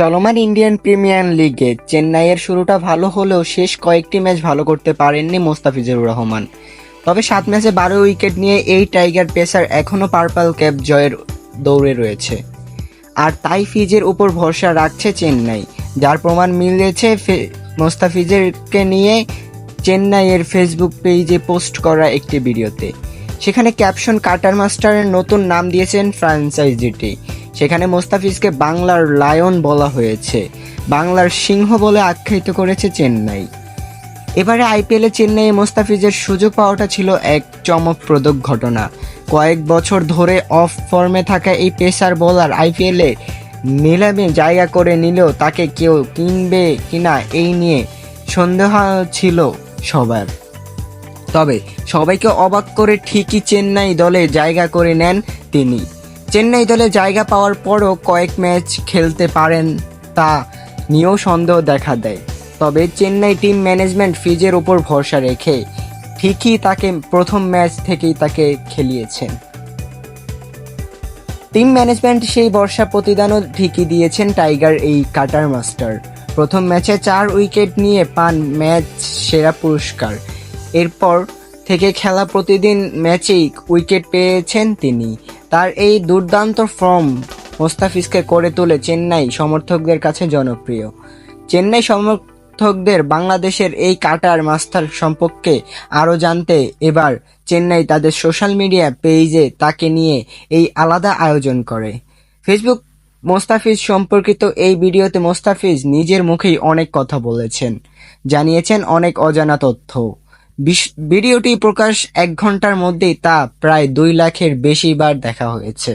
চলমান Indian premier লিগে চেন্নাইয়ের শুরুটা ভালো হলেও শেষ কয়েকটি ম্যাচ ভালো করতে পারেননি মোস্তাফিজুর রহমান। তবে সাত ম্যাচে বারো উইকেট নিয়ে এই টাইগার পেসার এখনও পার্পল ক্যাপ জয়ের দৌড়ে রয়েছে। আর তাই ফিজের উপর ভরসা রাখছে চেন্নাই, যার প্রমাণ মিলেছে মোস্তাফিজেরকে নিয়ে চেন্নাইয়ের ফেসবুক পেজে পোস্ট করা একটি ভিডিওতে। সেখানে ক্যাপশন কাটার মাস্টারের নতুন নাম দিয়েছেন ফ্র্যাঞ্চাইজিটি সেখানে মোস্তাফিজকে বাংলার লায়ন বলা হয়েছে। বাংলার সিংহ বলে আখ্যায়িত করেছে চেন্নাই। এবারে আইপিএলে চেন্নাইয়ে মোস্তাফিজের সুযোগ পাওয়াটা ছিল এক চমকপ্রদ ঘটনা। কয়েক বছর ধরে অফ ফর্মে থাকা এই পেসার বোলার আইপিএলে নিলামে জায়গা করে নিলেও তাকে কেউ কিনবে কিনা এই নিয়ে সন্দেহ ছিল সবার। তবে সবাইকে অবাক করে ঠিকই চেন্নাই দলে জায়গা করে নেন তিনি। চেন্নাই দলে জায়গা পাওয়ার পরও কয়েক ম্যাচ খেলতে পারেন তা নিয়েও সন্দেহ দেখা দেয়। তবে চেন্নাই টিম ম্যানেজমেন্ট ফিজের ওপর ভরসা রেখে ঠিকই তাকে প্রথম ম্যাচ থেকেই তাকে খেলিয়েছেন। টিম ম্যানেজমেন্ট সেই বর্ষা প্রতিদানও ঠিকই দিয়েছেন টাইগার এই কাটার মাস্টার। প্রথম ম্যাচে চার উইকেট নিয়ে পান ম্যাচ সেরা পুরস্কার। এরপর থেকে খেলা প্রতিদিন ম্যাচেই উইকেট পেয়েছেন তিনি। তার এই দুর্দান্ত ফর্ম মোস্তাফিজকে করে তোলে চেন্নাই সমর্থকদের কাছে জনপ্রিয়। চেন্নাই সমর্থকদের বাংলাদেশের এই কাটার মাস্টার সম্পর্কে আরও জানতে এবার চেন্নাই তাদের সোশ্যাল মিডিয়া পেজে তাকে নিয়ে এই আলাদা আয়োজন করে। ফেসবুক মোস্তাফিজ সম্পর্কিত এই ভিডিওতে মোস্তাফিজ নিজের মুখেই অনেক কথা বলেছেন, জানিয়েছেন অনেক অজানা তথ্য। ভিডিওটি প্রকাশ এক ঘণ্টার মধ্যেই তা প্রায় দুই লাখের বেশি বার দেখা হয়েছে।